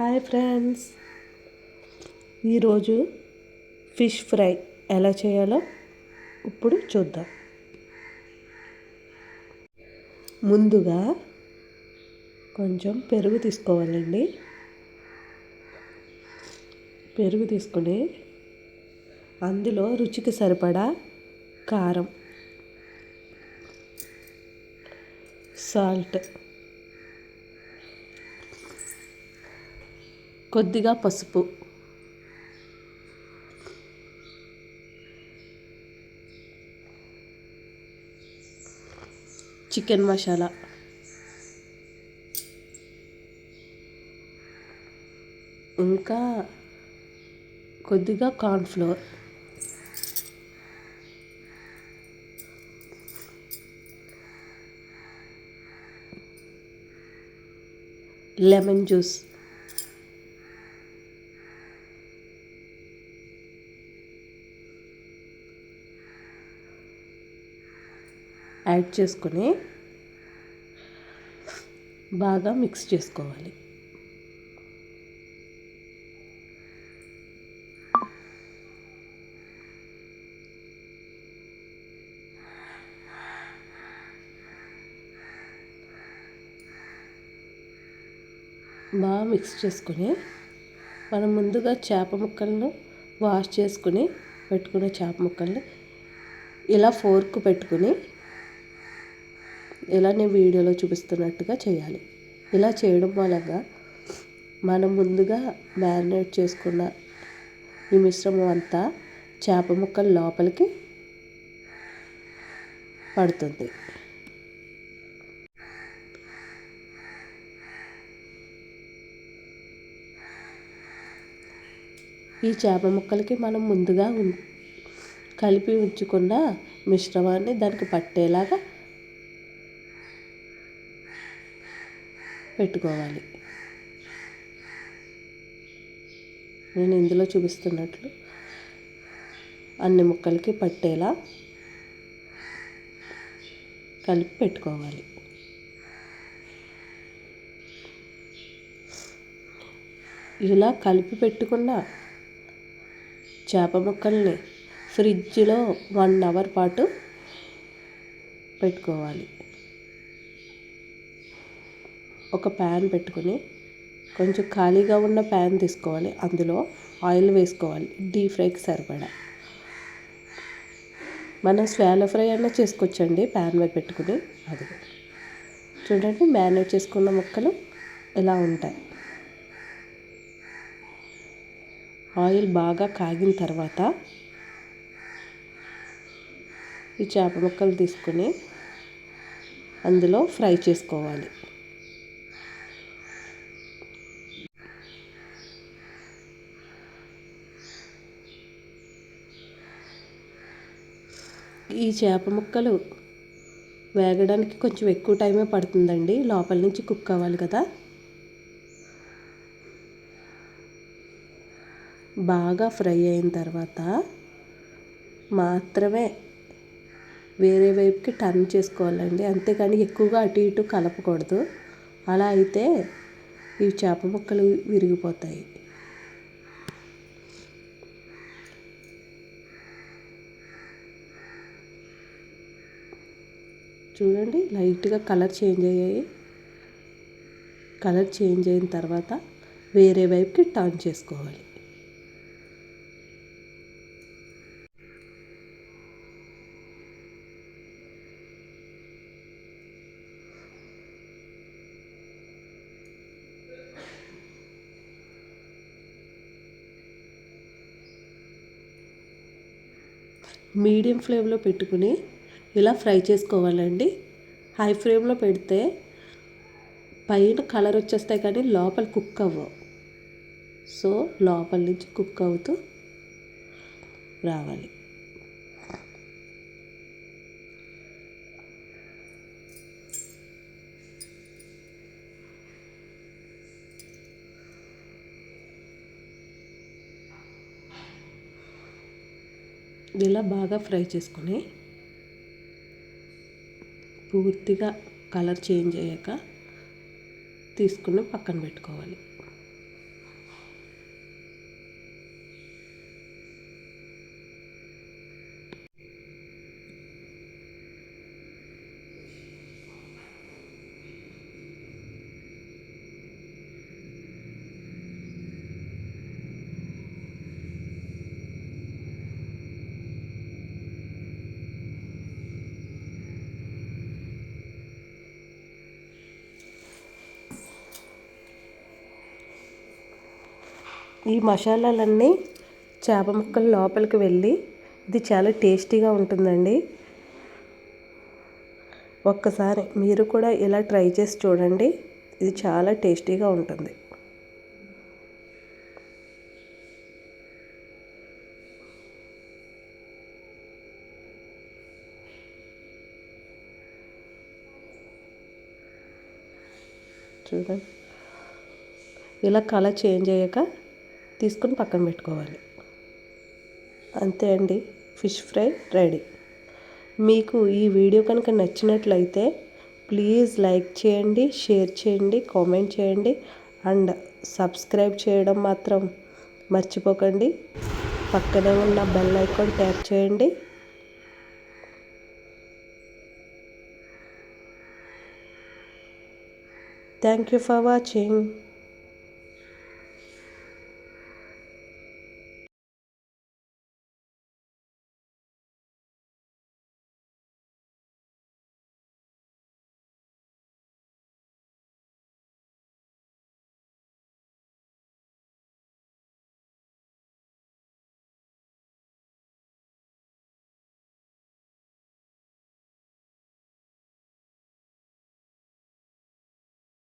Hi friends. ఈరోజు fish fry ఎలా చేయాలో ఇప్పుడు చూద్దాం. ముందుగా కొంచెం పెరుగు తీసుకోవాలండి. పెరుగు తీసుకుని అందులో రుచికి సరిపడా కారం సాల్ట్ కొద్దిగా పసుపు. చికెన్ మసాలా. ఇంకా కొద్దిగా కార్న్ఫ్లోర్ లెమన్ జ్యూస్. యాడ్ చేసుకొని బాగా మిక్స్ చేసుకోవాలి. బాగా మిక్స్ చేసుకొని మనం ముందుగా చేప ముక్కలను వాష్ చేసుకుని పెట్టుకున్న చేప ముక్కల్ని ఇలా ఫోర్క్ పెట్టుకుని ఇలా నేను వీడియోలో చూపిస్తున్నట్టుగా చేయాలి. ఇలా చేయడం వలన మనం ముందుగా మ్యారినేట్ చేసుకున్న ఈ మిశ్రమం అంతా చేప ముక్కల లోపలికి పడుతుంది. ఈ చేప ముక్కలకి మనం ముందుగా కలిపి ఉంచుకున్న మిశ్రమాన్ని దానికి పట్టేలాగా పెట్టుకోవాలి. నేను ఇందులో చూపిస్తున్నట్లు అన్ని ముక్కలకి పట్టేలా కలిపి పెట్టుకోవాలి. ఇలా కలిపి పెట్టుకున్న చేప ముక్కల్ని ఫ్రిడ్జ్లో వన్ అవర్ పాటు పెట్టుకోవాలి. ఒక ప్యాన్ పెట్టుకుని కొంచెం ఖాళీగా ఉన్న ప్యాన్ తీసుకోవాలి. అందులో ఆయిల్ వేసుకోవాలి. డీప్ ఫ్రైకి సరిపడా. మనం స్వేల ఫ్రై అయినా చేసుకోవచ్చండి. ప్యాన్ మీద పెట్టుకుని అది. చూడండి మ్యారినేట్ చేసుకున్న ముక్కలు ఎలా ఉంటాయి. ఆయిల్ బాగా కాగిన తర్వాత ఈ చేప ముక్కలు తీసుకుని అందులో ఫ్రై చేసుకోవాలి. ఈ చేప ముక్కలు వేగడానికి కొంచెం ఎక్కువ టైమే పడుతుందండి. లోపల నుంచి కుక్ అవ్వాలి కదా. బాగా ఫ్రై అయిన తర్వాత మాత్రమే వేరే వైపుకి టర్న్ చేసుకోవాలండి. అంతేకాని ఎక్కువగా అటు ఇటు కలపకూడదు. అలా అయితే ఈ చేప ముక్కలు విరిగిపోతాయి. చూడండి లైట్గా కలర్ చేంజ్ అయ్యాయి. కలర్ చేంజ్ అయిన తర్వాత వేరే వైపుకి టర్న్ చేసుకోవాలి. మీడియం ఫ్లేమ్లో పెట్టుకుని ఇలా ఫ్రై చేసుకోవాలండి. హై ఫ్లేమ్లో పెడితే పైన కలర్ వచ్చేస్తాయి కానీ లోపల కుక్ అవ్వవు. సో లోపల నుంచి కుక్ అవుతూ రావాలి. ఇలా బాగా ఫ్రై చేసుకొని పూర్తిగా కలర్ చేంజ్ అయ్యాక తీసుకుని పక్కన పెట్టుకోవాలి. ఈ మసాలాలన్నీ చేప ముక్కలు లోపలికి వెళ్ళి ఇది చాలా టేస్టీగా ఉంటుందండి. ఒక్కసారి మీరు కూడా ఇలా ట్రై చేసి చూడండి. ఇది చాలా టేస్టీగా ఉంటుంది. చూడండి. ఇలా కలర్ చేంజ్ అయ్యాక తీసుకొని పక్కన పెట్టుకోవాలి. అంతే అండి. Fish fry ready. మీకు ఈ వీడియో కనుక నచ్చినట్లయితే ప్లీజ్ లైక్ చేయండి షేర్ చేయండి కామెంట్ చేయండి అండ్ సబ్స్క్రైబ్ చేయడం మాత్రం మర్చిపోకండి. పక్కనే ఉన్న బెల్ ఐకాన్ ట్యాప్ చేయండి. Thank you for watching.